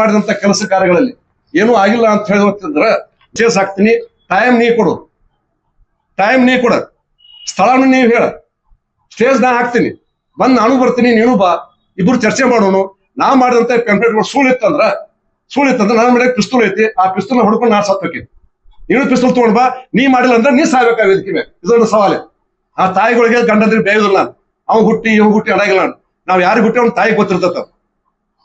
ಮಾಡಿದಂತ ಕೆಲಸ ಕಾರ್ಯಗಳಲ್ಲಿ ಏನೂ ಆಗಿಲ್ಲ ಅಂತ ಹೇಳುತ್ತಿದ್ರ ಚೇಸ್ ಹಾಕ್ತೀನಿ ಟೈಮ್ ನೀ ಕೊಡು. ಟೈಮ್ ನೀ ಕೊಡ. ಸ್ಥಳನು ನೀವು ಹೇಳ. ಸ್ಟೇಜ್ ನಾ ಹಾಕ್ತೀನಿ. ಬಂದ್ ನಾನು ಬರ್ತೀನಿ, ನೀನು ಬಾ. ಇಬ್ರು ಚರ್ಚೆ ಮಾಡೋನು. ನಾ ಮಾಡಿದಂತ ಕಂಪ್ಲೇಂಟ್ಗಳು ಸುಳಿತ್ತಂದ್ರ ಇತ್ತಂದ್ರ ನನ್ನ ಮಾಡಿದ ಪಿಸ್ತೂಲ್ ಐತಿ. ಆ ಪಿಸ್ತೂಲ್ ಹೊಡ್ಕೊಂಡು ನಾ ಸತ್ತೋಕಿ ನೀನು ಪಿಸ್ತೂಲ್ ತಗೊಂಡ್ ಬಾ. ನೀ ಮಾಡಿಲ್ಲ ಅಂದ್ರೆ ನೀ ಸಾಯ್ಬೇಕಾಗಿದ್ದೀವಿ ಮೇಲೆ. ಇದೊಂದು ಸವಾಲೆ. ಆ ತಾಯಿಗಳಿಗೆ ಗಂಡಂದ್ರೆ ಬೇಯೋದಿಲ್ಲ ನಾನು. ಅವ್ನು ಹುಟ್ಟಿ, ಇವ್ ಹುಟ್ಟಿ ಅಡಗಿಲ್ಲ ನಾನು. ನಾವ್ ಯಾರಿಗೆ ಹುಟ್ಟಿ ಅವ್ನ ತಾಯಿ ಗೊತ್ತಿರ್ತದ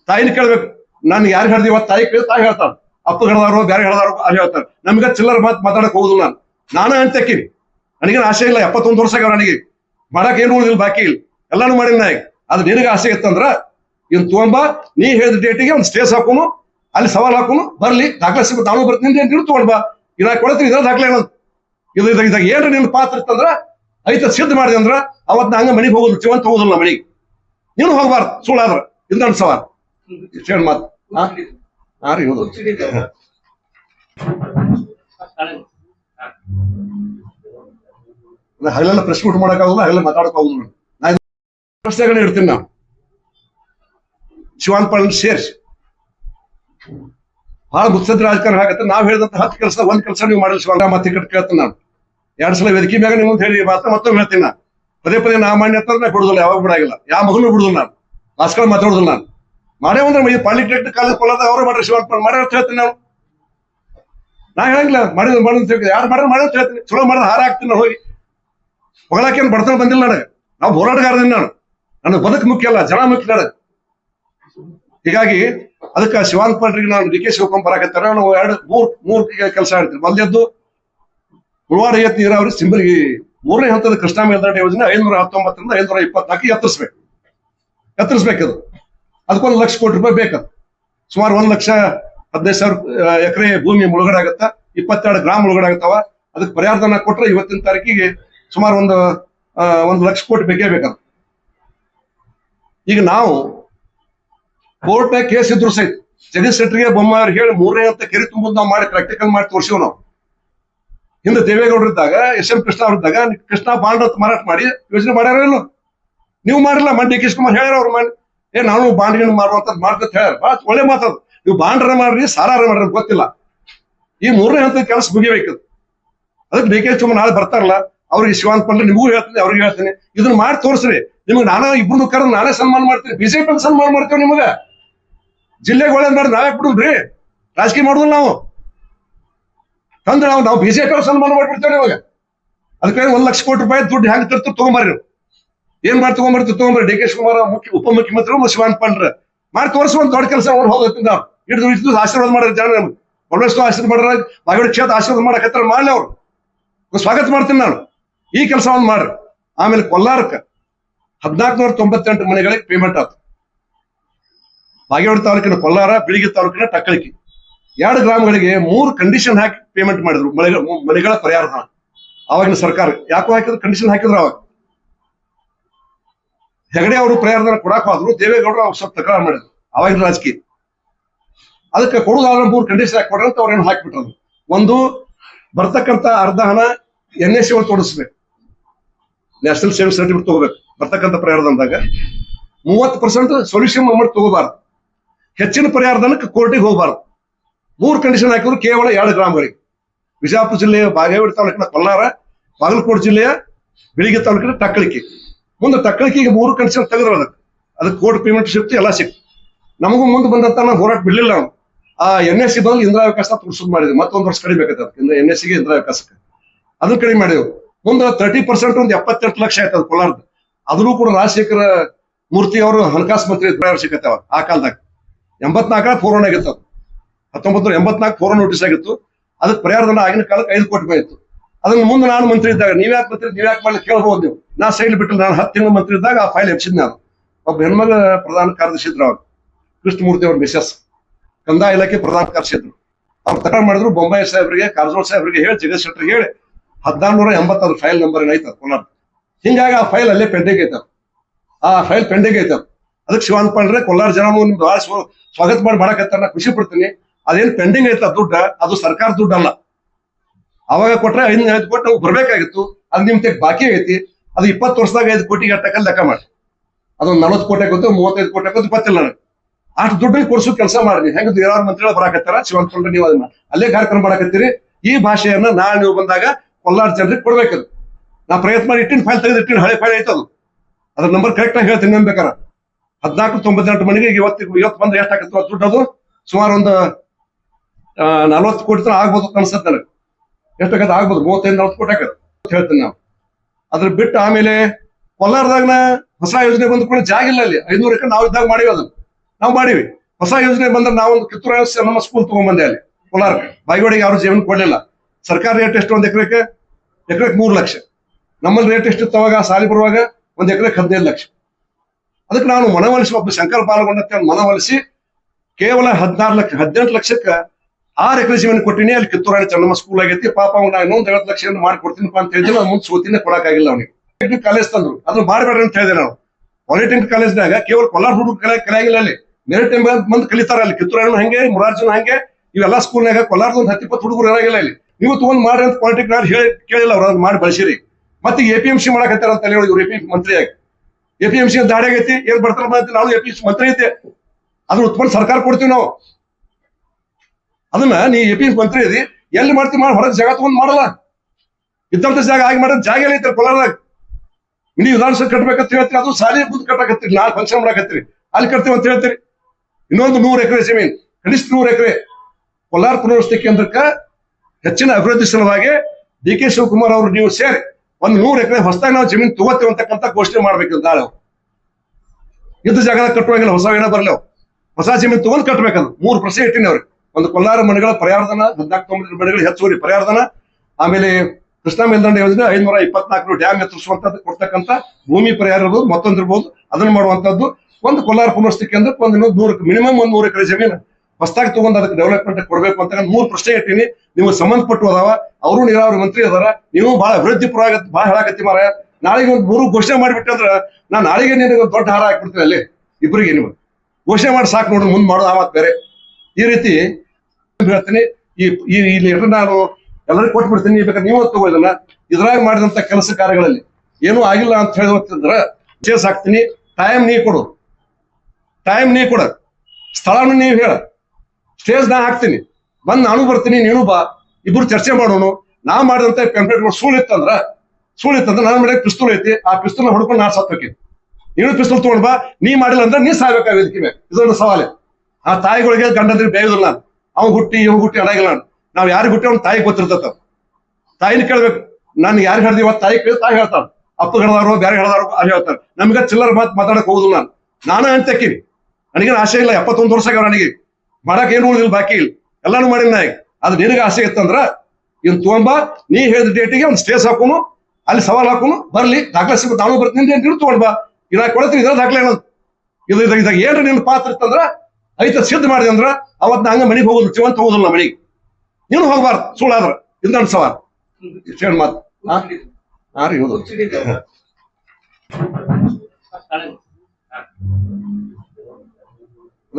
ತಾಯಿನ ಕೇಳ್ಬೇಕು. ನಾನು ಯಾರು ಇವತ್ತು ತಾಯಿ ಕೇಳಿ ತಾಯಿ ಹೇಳ್ತಾರ ಅಪ್ಪ ಹೇಳ್ದಾರೋ ಬೇರೆ ಹೇಳ್ದಾರೋ ಅಲ್ಲಿ ಹೇಳ್ತಾರೆ ನಮ್ಗೆ ಚಿಲ್ಲರ್ ಮಾತು ಮಾತಾಡಕ್ ಹೋಗುದಿಲ್ಲ ನಾನು. ನಾನು ಅಂತೆಕ್ಕಿನಿ ನನಗೇನು ಆಸೆ ಇಲ್ಲ, ಎಪ್ಪತ್ತೊಂದು ವರ್ಷ ಆಗ್ಯಾವ ನನಗೆ. ಮಾಡಕ್ ಏನು ಉಳಿದಿಲ್ಲ, ಬಾಕಿ ಇಲ್ಲ. ಎಲ್ಲಾನು ಮಾಡಿಲ್ಲ ನಾ ಅದು ನಿನಗೆ ಆಸೆ ಇತ್ತಂದ್ರ ಇನ್ ತಗೊಂಬ, ನೀ ಹೇಳಿದ ಡೇಟಿಗೆ ಒಂದು ಸ್ಟೇಸ್ ಹಾಕೋನು ಅಲ್ಲಿ ಸವಾಲ್ ಹಾಕೋನು, ಬರ್ಲಿ, ದಾಖಲೆ ಸಿಗುತ್ತೆ ನಾನು ಬರ್ತೀನಿ ಅಂತ ನೀನು ತಗೊಂಡ್ ಬಾ. ಇನ್ನ ಕೊಡ್ತೀನಿ ಇದ್ರ ದಾಖಲೆ ಅನ್ನೋದು ಇದು ಇದಾಗ ಏನ್ರ ನಿನ್ನ ಪಾತ್ರ ಇತ್ತಂದ್ರ ಐತ ಸಿದ್ಧ ಮಾಡಿದೆ ಅಂದ್ರ, ಅವತ್ ನಾ ಹಂಗ ಮನೆಗೆ ಹೋಗುದು ಜೀವಂತ ಹೋಗುದಿಲ್ಲ ಮನೆಗೆ. ನೀನು ಹೋಗ್ಬಾರ್ದು, ಸುಳ್ಳಾದ್ರ ಇದ್ ನನ್ನ ಸವಾಲ್ ಮಾತು. ಹಾ ರೀ, ಹೌದು. ಹಗಲೆಲ್ಲ ಪ್ರೆಸ್ ಮೀಟ್ ಮಾಡಕ್ಕಾಗಲ್ಲ ಹಗಲೆಲ್ಲ ಮಾತಾಡಕ್ಕಾಗಲ್ಲ ನೋಡಿ. ನಾ ಇದು ಪ್ರಶ್ನೆಗಳನ್ನ ಇಡ್ತೀನಿ ನಾವು ಶಿವಾನ್ ಪಾಳನ್ ಸೇರ್ಸಿ ಬಹಳ ಮುತ್ಸದ ರಾಜಕಾರಣ ಆಗತ್ತೆ. ನಾವು ಹೇಳಿದಂತ ಹತ್ತು ಕೆಲಸ, ಒಂದ್ ಕೆಲಸ ನೀವು ಮಾಡಿಲ್ಲ ಶಿವಾನ್. ಮತ್ತೆ ಕಟ್ ಕೇಳ್ತೀನಿ ನಾನು. ಎರಡ್ ಸಲ ವೇದಿಕೆ ಮ್ಯಾಗ ನೀವು ಹೇಳಿ ಮಾತ್ರ ಮತ್ತೊಮ್ಮೆ ಹೇಳ್ತೀನಿ ನಾನು. ಪದೇ ಪದೇ ನಾ ಮಾಡಿ ಅಂತ ಕೊಡುದಿಲ್ಲ ಯಾವಾಗ ಬಿಡಾಗಿಲ್ಲ. ಯಾವ ಮಗನು ಬಿಡುದಿಲ್ಲ ನಾನು. ಮಾಸ್ಕಲ್ ಮಾತಾಡುದಿಲ್ಲ ನಾನು. ಮಾಡೇ ಅಂದ್ರೆ ಪಾಲಿಟೆಕ್ನಿಕ್ ಕಾಲೇಜ್ ಕೊಲ್ಲದ ಅವ್ರು ಮಾಡ್ರಿ ಶಿವಾನ್ ಪಾಲ್ ಮಾಡ್ಯಾರ ಅಂತ ಹೇಳ್ತೀನಿ ನಾವು ನಾ ಹೇಳಂಗಿಲ್ಲ ಮಾಡಿದ್ ಮಾಡಿ ಅಂತ ಹೇಳ್ತೀನಿ. ಯಾರು ಮಾಡ್ರೆ ಮಾಡಿ ಅಂತ ಹೇಳ್ತೀನಿ. ಚಲೋ ಮಾಡಿದ್ರೆ ಹಾರ ಹಾಕ್ತೀನಿ ಹೋಗಿ. ಹೊಗಳಾಕೇನು ಬಡತನ ಬಂದಿಲ್ಲ ನನಗೆ ನಾವು ಹೋರಾಟಗಾರದಿನ ನಾನು. ನನ್ನ ಬದುಕು ಮುಖ್ಯ ಅಲ್ಲ, ಜನ ಮುಖ್ಯ ನನಗೆ ಹೀಗಾಗಿ ಅದಕ್ಕೆ ಶಿವಾನ್ ಪಾಟ್ರಿಗೆ ನಾನು ಡಿ ಕೆ ಶಿವಕುಮಾರ್ ಬರಾಕತ್ತಾರ. ನಾವು ಎರಡು, ಮೂರ್ ಮೂರ್ ಕೆಲಸ ಹೇಳ್ತೀವಿ ಮೊದಲೆದ್ದು ಗುರುವಾರ ಐವತ್ತು ನೀರಾವರಿ ಸಿಂಬಲ್ಗಿ ಮೂರನೇ ಹಂತದ ಕೃಷ್ಣ ಮೇಲ್ದಂಡೆ ಯೋಜನೆ ಐನೂರ ಹತ್ತೊಂಬತ್ತರಿಂದ ಐನೂರ ಇಪ್ಪತ್ನಾಲ್ಕು ಎತ್ತರಿಸ್ಬೇಕು. ಎತ್ತರಿಸ್ಬೇಕದು. ಅದಕ್ಕೊಂದು ಲಕ್ಷ ಕೋಟಿ ರೂಪಾಯಿ ಬೇಕದು ಸುಮಾರು ಒಂದ್ ಲಕ್ಷ ಹದಿನೈದು ಸಾವಿರ ಎಕರೆ ಭೂಮಿ ಮುಳುಗಡೆ ಆಗತ್ತ ಇಪ್ಪತ್ತೆರಡು ಗ್ರಾಮ್ ಮುಳುಗಡೆ ಆಗತ್ತವ ಅದಕ್ಕೆ ಪರಿಹಾರಧನ ಕೊಟ್ರೆ ಇವತ್ತಿನ ತಾರೀಕಿಗೆ ಸುಮಾರು ಒಂದು ಒಂದು ಲಕ್ಷ ಕೋಟಿ ಬೇಕೇ ಬೇಕದು. ಈಗ ನಾವು ಕೋರ್ಟ್ ಕೇಸ್ ಇದ್ರು ಸಹಿತ, ಜಗದೀಶ್ ಶೆಟ್ಟರ್ಗೆ ಬೊಮ್ಮಾಯಿ ಹೇಳಿ ಮೂರನೇ ಅಂತ ಕೆರೆ ತುಂಬುದು ನಾವು ಮಾಡಿ ಪ್ರಾಕ್ಟಿಕಲ್ ಮಾಡಿ ತೋರಿಸಿವ್ ನಾವು. ಹಿಂದೆ ದೇವೇಗೌಡರು ಇದ್ದಾಗ, ಎಸ್ ಎಂ ಕೃಷ್ಣ ಅವ್ರಿದ್ದಾಗ ಕೃಷ್ಣ ಬಾಂಡ್ ಅಂತ ಮಾರಾಟ ಮಾಡಿ ಯೋಜನೆ ಮಾಡ್ಯಾರ ನೀವು ಮಾಡಿಲ್ಲ, ಮಾಡಿ ಡಿ ಕುಮಾರ್ ಹೇಳ್ಯಾರ ಅವ್ರು ಮಾಡಿ. ಏ, ನಾನು ಬಾಂಡ್ಗಳನ್ನ ಮಾರುವಂತದ್ ಮಾಡ್ಕಂತ ಹೇಳ. ಬಹಳ ಒಳ್ಳೆ ಮಾತಾಡ್ ನೀವು ಬಾಂಡ್ರ ಮಾಡ್ರಿ ಸಾರಾರ ಮಾಡ್ರಿ ಗೊತ್ತಿಲ್ಲ. ಈ ಮೂರನೇ ಹಂತದ ಕೆಲಸ ಮುಗಿಬೇಕದು ಅದಕ್ಕೆ ಬೇಕೇ ಕೆ ನಾಳೆ ಬರ್ತಾರಲ್ಲ, ಅವ್ರಿಗೆ ಶಿವಾಂತ್ ಪಂಡ್ರೆ ನಿಮಗೂ ಹೇಳ್ತೀನಿ, ಅವ್ರಿಗೆ ಹೇಳ್ತೀನಿ. ಇದನ್ನ ಮಾಡಿ ತೋರಿಸ್ರಿ. ನಿಮ್ಗೆ ನಾನು ಇಬ್ರು ಕರೆದು ನಾನೇ ಸನ್ಮಾನ ಮಾಡ್ತೀನಿ. ಬಿಜೆಪಿ ಸನ್ಮಾನ ಮಾಡ್ತೇವೆ ನಿಮಗೆ. ಜಿಲ್ಲೆಗೆ ಒಳ್ಳೇದ್ ಮಾಡಿ ನಾವೇ ಬಿಡುದ್ರಿ. ರಾಜಕೀಯ ಮಾಡುದಿಲ್ಲ ನಾವು. ತಂದ್ರೆ ನಾವು ನಾವು ಬಿಜೆಪಿ ಸನ್ಮಾನ ಮಾಡ್ಬಿಡ್ತೇವೆ ನಿಮಗೆ. ಅದಕ್ಕೆ ಒಂದ್ ಲಕ್ಷ ಕೋಟಿ ರೂಪಾಯಿ ದುಡ್ಡು ಹೆಂಗ್ ತರ್ತಾರೆ ತಗೊಂಬರ್ರಿ ಏನ್ ಮಾಡಿ ತಗೊಂಬರ್ತೀವಿ ತಗೊಂಡ್ರೆ ಡಿ ಕೆ ಮುಖ್ಯ ಉಪಮುಖ್ಯಮಂತ್ರಿ ಶಿವಾನ್ ಪಂಡ್ರ. ಮಾಡಿ ಮಾಡಿ ಒಂದ್ ದೊಡ್ಡ ಕೆಲಸ ಅವ್ರು ಹೋಗುತ್ತೆ ನಾವು ಹಿಡಿದು ಹಿಡಿದು ಆಶೀರ್ವಾದ ಮಾಡಿದ್ರೆ ಜನ ನಮ್ಗೆ. ಆಶೀರ್ವಾದ ಮಾಡ್ರ. ಬಾಗೇವಾಡಿ ಕ್ಷೇತ್ರ ಆಶೀರ್ವಾದ ಮಾಡಕತ್ತಾರ ಮಾಡ್ಲಿ ಅವ್ರು. ಸ್ವಾಗತ ಮಾಡ್ತೀನಿ ನಾನು. ಈ ಕೆಲಸ ಒಂದು ಮಾಡ್ರಿ. ಆಮೇಲೆ ಕೊಲ್ಲಾರಕ್ಕೆ ಹದಿನಾಲ್ಕುನೂರ ತೊಂಬತ್ತೆಂಟು ಮನೆಗಳಿಗೆ ಪೇಮೆಂಟ್ ಆಯ್ತು ಬಾಗೇವಾಡ ತಾಲೂಕಿನ ಕೊಲ್ಲಾರ, ಬಿಳಿಗಿ ತಾಲೂಕಿನ ಟಕ್ಕಳಿಕೆ. ಎರಡು ಗ್ರಾಮಗಳಿಗೆ ಮೂರು ಕಂಡೀಷನ್ ಹಾಕಿ ಪೇಮೆಂಟ್ ಮಾಡಿದ್ರು. ಮನೆಗಳ ಮನೆಗಳ ಪರಿಹಾರ ಅವಾಗಿನ ಸರ್ಕಾರ ಯಾಕೋ ಹಾಕಿದ್ರು? ಕಂಡೀಷನ್ ಹಾಕಿದ್ರು ಅವಾಗ. ಹೆಗಡೆ ಅವರು ಪ್ರಯಾಣ ಕೊಡಕ್ ಹೋದ್ರು, ದೇವೇಗೌಡರು ಅವ್ರು ಸ್ವಲ್ಪ ತಕರಾರು ಮಾಡಿದ್ರು ಅವಾಗಿನ ರಾಜಕೀಯ. ಅದಕ್ಕೆ ಕೊಡುದಾದ್ರೆ ಮೂರು ಕಂಡೀಷನ್ ಹಾಕಿ ಕೊಡ್ರಿ ಅಂತ ಅವ್ರೇನು ಹಾಕಿಬಿಟ್ರು ಒಂದು ಬರ್ತಕ್ಕಂತ ಅರ್ಧ ಹಣ ಎನ್ ಎಸ್ ಸಿ ಒಳಗೆ ತೋರಿಸ್ಬೇಕು. ನ್ಯಾಷನಲ್ ಸೇವಿಂಗ್ ಸರ್ಟಿಫಿಕೇಟ್ ತಗೋಬೇಕು, ಬರ್ತಕ್ಕಂಥ ಪರಿಹಾರದಂದಾಗ ಮೂವತ್ತು ಪರ್ಸೆಂಟ್ ಸೊಲ್ಯೂಷನ್ ಅಮೌಂಟ್ ತಗೋಬಾರ್ದು. ಹೆಚ್ಚಿನ ಪರಿಹಾರದನಕ್ಕೆ ಕೋರ್ಟಿಗೆ ಹೋಗಬಾರ್ದು. ಮೂರು ಕಂಡೀಷನ್ ಹಾಕಿದ್ರು ಕೇವಲ ಎರಡು ಗ್ರಾಮಗಳಿಗೆ. ವಿಜಯಪುರ ಜಿಲ್ಲೆಯ ಬಾಗೇವಾಡಿ ತಾಲೂಕಿನ ಕೊಲ್ಲಾರ, ಬಾಗಲಕೋಟೆ ಜಿಲ್ಲೆಯ ಬೆಳಿಗ್ಗೆ ತಾಲೂಕಿನ ಟಕ್ಕಳಿಕೆ. ಮುಂದೆ ಟಕ್ಕಳಿಕೆಗೆ ಮೂರು ಕಂಡೀಷನ್ ತೆಗೆದ್ರು ಅದಕ್ಕೆ. ಅದಕ್ಕೆ ಕೋರ್ಟ್ ಪೇಮೆಂಟ್ ಸಿಕ್ತು ಎಲ್ಲ ಸಿಕ್ತು. ನಮಗೂ ಮುಂದೆ ಬಂದಂತ ನಾವು ಹೋರಾಟ ಬಿಡ್ಲಿಲ್ಲ ನಾವು. ಆ ಎನ್ ಎಸ್ ಸಿ ಬಂದು ಇಂದ್ರಾವಕಾಶ ತುರ್ಸುದ್ ಮಾಡಿದ್ವಿ. ಮತ್ತೊಂದು ವರ್ಷ ಕಡಿಮೆ ಅದಕ್ಕೆ. ಎನ್ ಎಸ್ ಸಿಗೆ ಇಂದ್ರಾವಕಾಶಕ್ಕೆ. ಅದನ್ನು ಕಡಿಮೆ ಮಾಡಿದೆವು. ಮುಂದೆ ತರ್ಟಿ ಪರ್ಸೆಂಟ್ ಒಂದು ಎಪ್ಪತ್ತೆಂಟು ಲಕ್ಷ ಆಯ್ತು ಅದು ಕೋಲಾರದ. ಅದನ್ನು ಕೂಡ ರಾಜಶೇಖರ ಮೂರ್ತಿ ಅವರು ಹಣಕಾಸು ಮಂತ್ರಿ ಸಿಗತ್ತೆ ಸಿಕ್ಕತ್ತವ ಆ ಕಾಲದಾಗ. ಎಂಬತ್ನಾಲ್ಕರ ಫೋರ್ ಒನ್ ಆಗಿತ್ತು ಅದು. ಹತ್ತೊಂಬತ್ತು ನೂರ ಎಂಬತ್ನಾಲ್ಕು ಫೋರ್ ನೋಟಿಸ್ ಆಗಿತ್ತು. ಅದಕ್ಕೆ ಪರಿಹಾರದಂಡ ಆಗಿನ ಕಾಲಕ್ಕೆ ಐದು ಕೋಟಿ ರೂಪಾಯಿ ಅದನ್ನ ಮುಂದೆ ನಾನು ಮಂತ್ರಿ ಇದ್ದಾಗ, ನೀವ್ಯಾಕೆ ಮಂತ್ರಿ, ನೀವ್ಯಾಕೆ ಮಾಡಿ ಕೇಳ್ಬೋದು ನೀವು. ನಾ ಸೈಡ್ ಬಿಟ್ಟು ನಾನು ಹತ್ತು ತಿಂಗಳು ಮಂತ್ರಿ ಇದ್ದಾಗ ಆ ಫೈಲ್ ಎಬ್ಸಿದ್ ನಾನು. ಒಬ್ಬ ಹೆಣ್ಮಗ ಪ್ರಧಾನ ಕಾರ್ಯದರ್ಶಿ ಇದ್ರು ಅವ್ರು. ಕೃಷ್ಣಮೂರ್ತಿ ಅವ್ರ ಮಿಸಸ್ ಕಂದಾಯ ಇಲಾಖೆ ಪ್ರಧಾನ ಕಾರ್ಯದರ್ಶಿ ಇದ್ರು. ಅವ್ರು ತಗೊಂಡ್ ಮಾಡಿದ್ರು, ಬೊಂಬಾಯಿ ಸಾಹೇಬ್ರಿಗೆ, ಕಾರಜೋಳ ಸಾಹೇಬರಿಗೆ ಹೇಳಿ, ಜಗದೀಶ್ ಶೆಟ್ಟರ್ ಹೇಳಿ ಹದಿನಾರುನೂರ ಎಂಬತ್ತಾರು ಫೈಲ್ ನಂಬರ್ ಏನೈತೆ ಪುನರ್ ಹಿಂಗಾಗಿ ಆ ಫೈಲ್ ಅಲ್ಲೇ ಪೆಂಡಿಂಗ್ ಐತೆ ಆ ಫೈಲ್ ಪೆಂಡಿಂಗ್ ಐತೆ ಅದು. ಅದಕ್ಕೆ ಶಿವಾನ್ ಪಾಂಡ್ರೆ, ಕೊಲ್ಲಾರ ಜನ ಸ್ವ- ಸ್ವಾಗತ ಮಾಡಿ ಮಾಡಕತ್ತಾರ ಖುಷಿ ಪಡ್ತೀನಿ. ಅದೇನ್ ಪೆಂಡಿಂಗ್ ಐತೆ ದುಡ್ಡ, ಅದು ಸರ್ಕಾರ ದುಡ್ಡು ಅಲ್ಲ ಅವಾಗ ಕೊಟ್ರೆ ಐದು ಐದು ಕೋಟಿ ನಮ್ಗೆ ಬರ್ಬೇಕಾಗಿತ್ತು, ಅದು ನಿಮ್ ತೆಗ್ ಬಾಕಿ ಐತಿ ಅದು ಇಪ್ಪತ್ತು ವರ್ಷದಾಗ ಐದು ಕೋಟಿ ಅಟ್ಟಕಲ್ ಲೆಕ್ಕ ಮಾಡಿ. ಅದೊಂದು ನಲವತ್ತು ಕೋಟಿ ಆಗುತ್ತೆ ಮೂವತ್ತೈದು ಕೋಟಿ ಆಗುತ್ತೆ ಗೊತ್ತಿಲ್ಲ ನನಗೆ. ಅಷ್ಟು ದುಡ್ಡು ಕೊಡ್ಸೋ ಕೆಲಸ ಮಾಡ್ರಿ ಹೆಂಗ ನೀರಾವರಿ ಮಂತ್ರಿಗಳು ಬರಾಕತ್ತಾರ? ಶಿವಂತ ನೀವು ಅದನ್ನ ಅಲ್ಲೇ ಕಾರ್ಯಕ್ರಮ ಮಾಡಕತ್ತೀರಿ. ಈ ಭಾಷೆಯನ್ನ ನಾ ನೀವು ಬಂದಾಗ ಕೊಲ್ಲಾರ ಜನರಿಗೆ ಕೊಡ್ಬೇಕದು. ನಾ ಪ್ರಯತ್ನ ಮಾಡಿ ಇಟ್ಟಿನ ಫೈಲ್ ತೆಗೆದು ಇಟ್ಟಿನ ಹಳೆ ಫೈಲ್ ಐತದು. ಅದ್ರ ನಂಬರ್ ಕರೆಕ್ಟ್ ಆಗಿ ಹೇಳ್ತೀನಿ ಏನ್ ಬೇಕಾರ. ಹದಿನಾಲ್ಕು ತೊಂಬತ್ತೆಂಟು ಮನೆಗೆ ಇವತ್ತು ಇವತ್ತು ಬಂದ್ರೆ ಎಷ್ಟಾಗತ್ತೆ ದುಡ್ಡು ಅದು ಸುಮಾರು ಒಂದು ನಲ್ವತ್ತು ಕೋಟಿ ತರ ಆಗ್ಬೋದು ಅನ್ಸತ್ತೆ ನನಗೆ. ಎಷ್ಟಾಗತ್ತೆ ಆಗ್ಬೋದು ಮೂವತ್ತೈದು ನಲ್ವತ್ತು ಕೋಟಿ ಆಗತ್ತೆ ಅಂತ ಹೇಳ್ತೀನಿ ನಾವು. ಅದ್ರ ಬಿಟ್ಟು ಆಮೇಲೆ ಕೊಲ್ಲಾರದಾಗನ ಹೊಸ ಯೋಜನೆ ಬಂದ ಕೂಡ ಜಾಗ ಇಲ್ಲ ಅಲ್ಲಿ. ಐನೂರು ಎಕರೆ ನಾವು ಇದ್ದಾಗ ಮಾಡಿವಿ ಅದನ್ನ. ನಾವು ಮಾಡಿವಿ. ಹೊಸ ಯೋಜನೆ ಬಂದ್ರೆ ನಾವೊಂದು ಕಿತ್ತೂರು ನಮ್ಮ ಸ್ಕೂಲ್ ತಗೊಂಡ್ಬಂದೆ ಅಲ್ಲಿ ಕೋಲಾರ ಬಾಯಿಗೋಡಿಗೆ ಯಾರು ಜೀವನ ಕೊಡಲಿಲ್ಲ. ಸರ್ಕಾರ ರೇಟ್ ಎಷ್ಟು ಒಂದ್ ಎಕರೆಗೆ ಎಕರೆಗೆ ಮೂರು ಲಕ್ಷ. ನಮ್ಮಲ್ಲಿ ರೇಟ್ ಎಷ್ಟು ತವಾಗ ಸಾಲಿ ಬರುವಾಗ ಒಂದ್ ಎಕರೆಗೆ ಹದಿನೈದು ಲಕ್ಷ. ಅದಕ್ಕೆ ನಾನು ಮನವೊಲಿಸಿ ಒಬ್ಬ ಶಂಕರ್ ಪಾಲ್ಗೊಂಡಂತೆ ಮನವೊಲಿಸಿ ಕೇವಲ ಹದಿನಾರು ಲಕ್ಷ, ಹದಿನೆಂಟು ಲಕ್ಷಕ್ಕೆ ಆರು ಎಕರೆ ಕೊಟ್ಟಿನಿ, ಅಲ್ಲಿ ಕಿತ್ತೂರಾಣಿ ಚೆನ್ನಮ್ಮ ಸ್ಕೂಲ್ ಆಗೈತಿ. ಪಾಪ ಅವ್ನು ನಾ ಇನ್ನೊಂದು ಐವತ್ತು ಲಕ್ಷ ಮಾಡಿ ಮಾಡ್ಕೊಡ್ತೀನಿ ಅಂತ ಹೇಳಿದ್ರೆ ನಾನು ಮುಂದೆ ಸೋತಿನೇ ಕೊಡಕ್ಕಾಗಿಲ್ಲ ಅವನಿಗೆ. ಕಾಲೇಜ್ ತಂದ್ರು. ಅದನ್ನ ಮಾಡಬೇಡ್ರಿ ಅಂತ ಹೇಳಿದೆ ನಾವು ಪಾಲಿಟೆಕ್ನಿಕ್ ಕಾಲೇಜ್ನಾಗ ಕೇವಲ ಕೊಲ್ಲಾರ ಹುಡುಗ ಕಲೆ ಕಲಿಯಂಗಿಲ್ಲ ಅಲ್ಲಿ. ಮೆರಿಟ್ ಮಂದಿ ಕಲಿತಾರ ಅಲ್ಲಿ. ಕಿತ್ತೂರಾಣಿ ಹಂಗೆ, ಮುರಾರ್ಜುನ ಹಂಗೆ, ಇವೆಲ್ಲ ಸ್ಕೂಲ್ನಾಗ ಕೊಲ್ಲಾರದ ಒಂದು ಹತ್ತು ಇಪ್ಪತ್ತು ಹುಡುಗರು ಇರಂಗಿಲ್ಲ ಇಲ್ಲಿ ನೀವು ತಗೊಂಡ್ ಮಾಡ್ರಿ ಅಂತ ಪಾಲಿಟೆಕ್ನಿಕ್ ಹೇಳಿ ಕೇಳಿಲ್ಲ ಅವ್ರು ಮಾಡಿ ಬಳಸಿರಿ. ಮತ್ತೆ ಎ ಪಿ ಎಂ ಸಿ ಮಾಡಕತ್ತಾರ ಅಂತ ಹೇಳಿ ಇವ್ರು ಎ ಪಿ ಆಗಿ. ಎ ಪಿ ಎಂ ಸಿ ದಾಡಿ ಆಗೈತಿ, ಏನ್ ಬರ್ತಾರ ನಾವು ಎ ಪಿ ಎಂ ಮಂತ್ರಿ ಐತೆ. ಅದ್ರ ಉತ್ಪನ್ನ ಸರ್ಕಾರ ಕೊಡ್ತೀವಿ ನಾವು. ಅದನ್ನ ನೀ ಎ ಪಿ ಮಂತ್ರಿ ಇದಿ ಎಲ್ಲಿ ಮಾಡ್ತೀವಿ ಮಾಡಿ, ಹೊರಗೆ ಜಾಗ ತಗೊಂಡ್ ಮಾಡಲ್ಲ. ಇದ್ದಂತ ಜಾಗ ಆಗಿ ಮಾಡ ಜಾಗ ಎಲ್ಲ ಐತೆ ಕೋಲಾರದಾಗ? ಮಿನಿ ವಿಧಾನಸಭೆ ಕಟ್ಬೇಕಂತ ಹೇಳ್ತೀರಿ, ಅದು ಸಾಲಿ ಮುಂದೆ ಕಟ್ಟಕತ್ತೀರಿ ನಾಳೆ ಫಂಕ್ಷನ್ ಮಾಡಕತ್ತೀರಿ ಅಲ್ಲಿ ಕಟ್ತೀವಿ ಅಂತ ಹೇಳ್ತೀರಿ. ಇನ್ನೊಂದು ನೂರು ಎಕರೆ ಜಮೀನ್, ಕನಿಷ್ಠ ನೂರು ಎಕರೆ. ಕೋಲಾರ ಪುನರ್ವಸತಿ ಕೇಂದ್ರಕ್ಕ ಹೆಚ್ಚಿನ ಅಭಿವೃದ್ಧಿ ಸಲುವಾಗಿ ಡಿ ಕೆ ಶಿವಕುಮಾರ್ ಅವರು ನೀವು ಸೇರಿ ಒಂದು ನೂರು ಎಕರೆ ಹೊಸದಾಗಿ ನಾವು ಜಮೀನ್ ತಗೋತೇವೆ ಅಂತಕ್ಕಂಥ ಘೋಷಣೆ ಮಾಡ್ಬೇಕು ನಾಳೆ ಇದ್ದ ಜಾಗದಾಗ ಕಟ್ಟುವಾಗಿಲ್ಲ, ಹೊಸ ಏನೋ ಬರಲಿ. ಹೊಸ ಜಮೀನ್ ತಗೊಂಡು ಕಟ್ಬೇಕದು, ಮೂರು ಪ್ರಶ್ನೆ ಇಟ್ಟಿನಿ ಅವ್ರಿಗೆ. ಒಂದು ಕೊಲ್ಲಾರ ಮನೆಗಳ ಪರಿಹಾರಧನ ಹದಿನಾಲ್ಕು ಮನೆಗಳು ಹೆಚ್ಚುವರಿ ಪರಿಹಾರಧನ. ಆಮೇಲೆ ಕೃಷ್ಣ ಮೇಲ್ದಂಡ ಯೋಜನೆ ಐನೂರ ಇಪ್ಪತ್ನಾಲ್ಕು ಡ್ಯಾಮ್ ಎತ್ತರಿಸುವಂತದ್ದು ಕೊಡ್ತಕ್ಕಂಥ ಭೂಮಿ ಪರಿಹಾರ ಇರ್ಬೋದು ಮತ್ತೊಂದು ಇರ್ಬೋದು ಅದನ್ನ ಮಾಡುವಂತದ್ದು ಒಂದು ಕೊಲ್ಲಾರ ಪುನರ್ಸ್ಥಿತಿ ಕೇಂದ್ರಕ್ಕೆ ಒಂದು ಇನ್ನೊಂದು ನೂರು ಮಿನಿಮಮ್ ಒಂದು ನೂರು ಎಕರೆ ಜಮೀನು ಹೊಸದಾಗಿ ತಗೊಂಡು ಅದಕ್ಕೆ ಡೆವಲಪ್ಮೆಂಟ್ ಕೊಡಬೇಕು ಅಂತ ಮೂರು ಪ್ರಶ್ನೆ ಇಟ್ಟಿನಿ. ನೀವು ಸಂಬಂಧಪಟ್ಟು ಅದಾವ. ಅವರು ನೀರಾವರಿ ಮಂತ್ರಿ ಅದಾರ. ನೀವು ಬಹಳ ಅಭಿವೃದ್ಧಿ ಆಗತ್ತೆ ಬಹಳ ಹೇಳಕತ್ತಿ ಮಾರ ನಾಳೆಗೆ ಒಂದು ಮೂರು ಘೋಷಣೆ ಮಾಡಿಬಿಟ್ಟೆ ಅಂದ್ರೆ ನಾನು ನಾಳೆಗೆ ನಿನಗೆ ದೊಡ್ಡ ಹಾರ ಹಾಕ್ಬಿಡ್ತೀನಿ ಅಲ್ಲಿ ಇಬ್ಬರಿಗೆ ನೀವು. ಘೋಷಣೆ ಮಾಡಿ ಸಾಕು ನೋಡ್ರಿ ಮುಂದೆ ಮಾಡೋದು ಆ ಬೇರೆ. ಈ ರೀತಿ ಹೇಳ್ತೀನಿ, ಈ ಲೆಟರ್ ನಾನು ಎಲ್ಲರಿಗೂ ಕೊಟ್ಬಿಡ್ತೀನಿ ಬೇಕಾದ್ರೆ ನೀವು ತಗೋ ಇದನ್ನ. ಇದ್ರಾಗ ಮಾಡಿದಂತ ಕೆಲಸ ಕಾರ್ಯಗಳಲ್ಲಿ ಏನೂ ಆಗಿಲ್ಲ ಅಂತ ಹೇಳಿದ್ರೆ ಚೇಸ್ ಹಾಕ್ತೀನಿ ಟೈಮ್ ನೀ ಕೊಡು. ಟೈಮ್ ನೀ ಕೊಡ. ಸ್ಥಳನು ನೀವು ಹೇಳ. ಸ್ಟೇಜ್ ನಾ ಹಾಕ್ತೀನಿ. ಬಂದ್ ನಾನು ಬರ್ತೀನಿ, ನೀನು ಬಾ. ಇಬ್ರು ಚರ್ಚೆ ಮಾಡೋಣ ನಾ ಮಾಡಿದಂತ ಕಂಪ್ಲೇಂಟ್ಗಳು ಸುಳ್ಳು ಇತ್ತಂದ್ರ ಸುಳ್ಳು ಇತ್ತಂದ್ರ ನಾನು ಮಾಡಿದ ಪಿಸ್ತೂಲ್ ಐತಿ, ಆ ಪಿಸ್ತೂಲ್ ಹೊಡ್ಕೊಂಡು ನಾ ಸತ್ತೋಕೆ. ನೀನು ಪಿಸ್ತೂಲ್ ತಗೊಂಡ್ ಬಾ, ನೀ ಮಾಡಿಲ್ಲ ಅಂದ್ರೆ ನೀ ಸಾಯ್ಬೇಕಾಗಿದ್ದೀವಿ ಇದೊಂದು ಸವಾಲೆ. ಆ ತಾಯಿಗಳಿಗೆ ಗಂಡಂದ್ರೆ ಬೇಯೋದಿಲ್ಲ. ನಾನು ಅವ್ನು ಹುಟ್ಟಿ ಇವ್ ಹುಟ್ಟಿ ಅಡಗಿಲ್ಲ ನಾನು. ನಾವ್ ಯಾರಿಗೆ ಹುಟ್ಟಿ ಅವ್ನ ತಾಯಿ ಗೊತ್ತಿರ್ತತ ತಾಯಿನ ಕೇಳ್ಬೇಕು. ನನ್ ಯಾರು ಹೇಳ್ದಿ ಇವತ್ತು ತಾಯಿ ಕೇಳಿ ತಾಯಿ ಹೇಳ್ತಾಳ. ಅಪ್ಪ ಹೇಳ್ದಾರೋ ಬೇರೆ ಹೇಳ್ದಾರೋ ಅದು ಹೇಳ್ತಾರೆ ನಮ್ಗೆ ಚಿಲ್ಲರ್ ಮಾತ್ ಮಾತಾಡಕ್ ಹೋಗುದಿಲ್ಲ ನಾನು. ನಾನು ಅಂತಕ್ಕಿ ನನಗೇನು ಆಸೆ ಇಲ್ಲ, ಎಪ್ಪತ್ತೊಂದು ವರ್ಷ ಆಗ್ಯಾವ ನನಗೆ. ಮಾಡಕ್ ಏನು ಉಳಿದಿಲ್ಲ, ಬಾಕಿ ಇಲ್ಲ. ಎಲ್ಲಾನು ಮಾಡಿಲ್ಲ ನಾಯಕ್ ಅದು ನಿನಗೆ ಆಸೆ ಇತ್ತಂದ್ರ ಇನ್ ತಗೊಂಬ, ನೀ ಹೇಳಿದ ಡೇಟಿಗೆ ಒಂದು ಸ್ಟೇಸ್ ಹಾಕೋನು, ಅಲ್ಲಿ ಸವಾಲ್ ಹಾಕೋನು, ಬರ್ಲಿ, ದಾಖಲೆ ಸಿಗುತ್ತೆ ನಾನು ಬರ್ತೀನಿ ನೀನು ತಗೊಂಡ್ ಬಾ. ಇನ್ನ ಕೊಡ್ತೀನಿ ಇದ್ರ ದಾಖಲೆ ಇದು ಇದಾಗ ಏನ್ರ ನಿನ್ನ ಪಾತ್ರ ಇತ್ತಂದ್ರ ಐತ ಸಿದ್ಧ ಮಾಡಿದೆ ಅಂದ್ರ ಅವತ್ ನಾ ಹಂಗ ಮನೆಗೆ ಹೋಗೋದು ಜೀವಂತ ಹೋಗುದಿಲ್ಲ ಮನೆಗೆ. ನೀನು ಹೋಗ್ಬಾರ್ದು, ಸುಳ್ಳಾದ್ರ ಇದ್ ನನ್ನ ಸವಾಲ್. ಇಷ್ಟು ಮಾತು. ರೀ ಹೌದು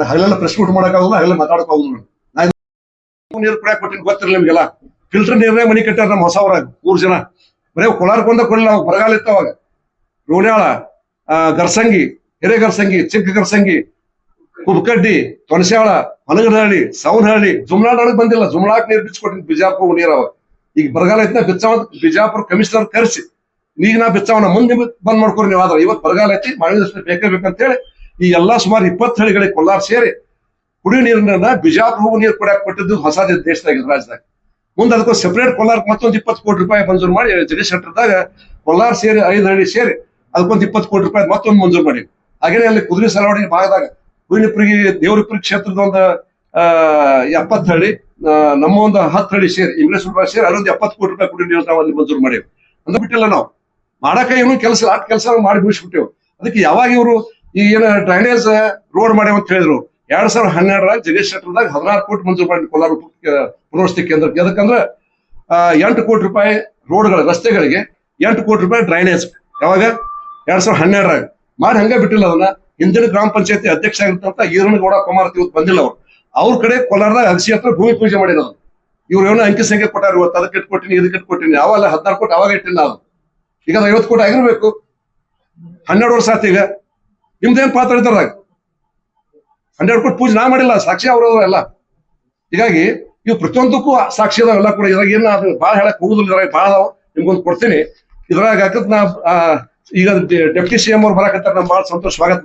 ಹಗಲೆಲ್ಲ ಪ್ರೆಸ್ ಮೀಟ್ ಮಾಡಕ್ಕಾಗಲ್ಲ ಹಗಲೆಲ್ಲ ಮಾತಾಡಕ್ ನಾನು ನೀರು ಕುಡಿಯಾಕ ಕೊಟ್ಟಿನಿ, ಗೊತ್ತಿರಲಿಲ್ಲ ನಿಮ್ಗೆಲ್ಲ. ಫಿಲ್ಟರ್ ನೀರೇ ಮನೆ ಕಟ್ಟಾರ ನಮ್ಮ ಹೊಸವ್ರಾಗ ಮೂರ್ ಜನ. ಬರೇ ಕೊಲಾರ್ಕೊಂಡ ಕೊಡಲಿಲ್ಲ, ಅವಾಗ ಬರಗಾಲ ಇತ್ತು ಅವಾಗ. ರೋಣ್ಯಾಳ ಗರ್ಸಂಗಿ ಹಿರೇ ಗರ್ಸಂಗಿ ಚಿಕ್ಕ ಗರ್ಸಂಗಿ ಕುಬ್ಕಡ್ಡಿ ತೊಣಸ್ಯಾಳ ಮಲಗನಹಳ್ಳಿ ಸೌನಹಳ್ಳಿ ಜುಮ್ಲಾಡೊಳಗೆ ಬಂದಿಲ್ಲ. ಜುಮ್ಲಾಕ್ ನೀರು ಬಿಚ್ಕೊಟ್ಟಿನಿ ಬಿಜಾಪುರ ನೀರ್ ಈಗ ಬರಗಾಲ ಐತ್ನ ಬಿಚ್ಚಾವ ಬಿಜಾಪುರ ಕಮಿಷನರ್ ಕರೆಸಿ ಈಗ ನಾ ಬಿಚ್ಚಾವನ, ಮುಂದೆ ಬಂದ್ ಮಾಡ್ಕೊರಿ ನೀವು ಆದ್ರೆ. ಇವತ್ತು ಬರಗಾಲ ಐತಿ, ಮಳೆ ಬೇಕೇ ಬೇಕಂತ ಹೇಳಿ ಈ ಎಲ್ಲಾ ಸುಮಾರು ಇಪ್ಪತ್ತು ಹಳ್ಳಿಗಳಿಗೆ ಕೊಲ್ಲಾರ ಸೇರಿ ಕುಡಿಯೋ ನೀರನ್ನ ಬಿಜಾಪುರ ಹೋಗೋ ನೀರು ಕೊಡಕ್ ಕೊಟ್ಟಿದ್ದು ಹೊಸ ದೇಶದಾಗ, ರಾಜ್ಯದಾಗ. ಮುಂದೆ ಅದಕ್ಕೆ ಸೆಪರೇಟ್ ಕೊಲ್ಲಾರ ಮತ್ತೊಂದು ಇಪ್ಪತ್ತು ಕೋಟಿ ರೂಪಾಯಿ ಮಂಜೂರು ಮಾಡಿ, ಜಗದೀಶ್ ಶೆಟ್ಟರ್ದಾಗ ಕೊಲ್ಲಾರ ಸೇರಿ ಐದು ಹಳ್ಳಿ ಸೇರಿ ಅದಕ್ಕೊಂದು ಇಪ್ಪತ್ತು ಕೋಟಿ ರೂಪಾಯಿ ಮತ್ತೊಂದು ಮಂಜೂರು ಮಾಡಿ ಹಾಗೇನೆ ಅಲ್ಲಿ ಕುದುರೆ ಸರವಣಿ ಭಾಗದಾಗ ಹೂವಿನಪುರಿಗೆ ದೇವರಪುರಿ ಕ್ಷೇತ್ರದ ಒಂದು ಎಪ್ಪತ್ತು ಹಳ್ಳಿ ನಮ್ಮ ಒಂದು ಹತ್ತು ಹಳ್ಳಿ ಸೇರಿ, ಇಂಗ್ಲಿಷ್ ರೂಪಾಯಿ ಸೇರಿ ಅಲ್ಲೊಂದು ಎಪ್ಪತ್ತು ಕೋಟಿ ರೂಪಾಯಿ ನೀರು ನಾವು ಅಲ್ಲಿ ಮಂಜೂರು ಮಾಡೇವು. ಅಂತ ಬಿಟ್ಟಿಲ್ಲ ನಾವು. ಮಾಡಕ ಏನು ಕೆಲಸ, ಆಟ ಕೆಲಸ ಮಾಡಿ ಮುಗಿಸ್ಬಿಟ್ಟೇವು. ಅದಕ್ಕೆ ಯಾವಾಗ ಇವರು ಈ ಏನ ಡ್ರೈನೇಜ್ ರೋಡ್ ಮಾಡ್ಯಾವ ಅಂತ ಹೇಳಿದ್ರು. ಎರಡ್ ಸಾವಿರದ ಹನ್ನೆರಡರಾಗ ಜಗೇಶ್ ಶೆಟ್ಟರ್ದಾಗ ಹದಿನಾರು ಕೋಟಿ ಮಂಜೂರು ಮಾಡಿ ಕೋಲಾರ ಪುನರ್ವಸತಿ ಕೇಂದ್ರಕ್ಕೆ. ಯಾಕಂದ್ರೆ ಎಂಟು ಕೋಟಿ ರೂಪಾಯಿ ರೋಡ್ಗಳ ರಸ್ತೆಗಳಿಗೆ ಎಂಟು ಕೋಟಿ ರೂಪಾಯಿ ಡ್ರೈನೇಜ್ ಯಾವಾಗ? ಎರಡ್ ಸಾವಿರದ ಹನ್ನೆರಡರಾಗ. ಮಾಡಿ ಹಂಗೆ ಬಿಟ್ಟಿಲ್ಲ ಅದನ್ನ. ಹಿಂದಿನ ಗ್ರಾಮ ಪಂಚಾಯತಿ ಅಧ್ಯಕ್ಷ ಆಗಿರ್ತಂತ ಈರನಗೌಡ ಕುಮಾರ್ ಇವತ್ತು ಬಂದಿಲ್ಲ ಅವ್ರು. ಅವ್ರ ಕಡೆ ಕೋಲಾರದಾಗ ಅಗಸಿ ಹತ್ರ ಭೂಮಿ ಪೂಜೆ ಮಾಡಿರೋದು. ಇವ್ರು ಏನೋ ಅಂಕಿ ಸಂಖ್ಯೆ ಕೊಟ್ಟಾರ, ಇವತ್ತು ಅದಕ್ಕೆ ಇಟ್ಕೊಟ್ಟಿನಿ, ಇದಕ್ಕೆ ಇಟ್ಕೊಟ್ಟಿನಿ ಅವೆಲ್ಲ ಹದಿನಾರು ಕೋಟಿ ಅವಾಗ ಇಟ್ಟಿಲ್ಲ ನಾವು ಈಗ ಅದು ಐವತ್ತು ಕೋಟಿ ಆಗಿರ್ಬೇಕು. ಹನ್ನೆರಡು ವರ್ಷ ಆಯ್ತು ಈಗ. ನಿಮ್ದೇನ್ ಪಾತ್ರ ಇದ್ದಾರ ಹನ್ನೆರಡು ಕೋಟಿ ಪೂಜೆ ನಾ ಮಾಡಿಲ್ಲ, ಸಾಕ್ಷಿ ಅವರು ಎಲ್ಲ. ಹೀಗಾಗಿ ಇವು ಪ್ರತಿಯೊಂದಕ್ಕೂ ಸಾಕ್ಷಿ ಅದಾವೆಲ್ಲ ಕೂಡ. ಇದ್ರಾಗ ಏನ ಅದು ಭಾಳ ಹೇಳಕ್ ಹೋಗುದಿಲ್ಲ, ಇದ್ರಾಗ ಭಾಳ ಅದಾವ. ನಿಮ್ಗೊಂದು ಕೊಡ್ತೀನಿ. ಇದ್ರಾಗ ನಾ ಈಗ ಡೆಪ್ಟಿ ಸಿ ಎಂ ಅವ್ರು ಬರಾಕತ್ತಾರ ನಮ್ ಭಾಳ ಸಂತೋಷ ಸ್ವಾಗತ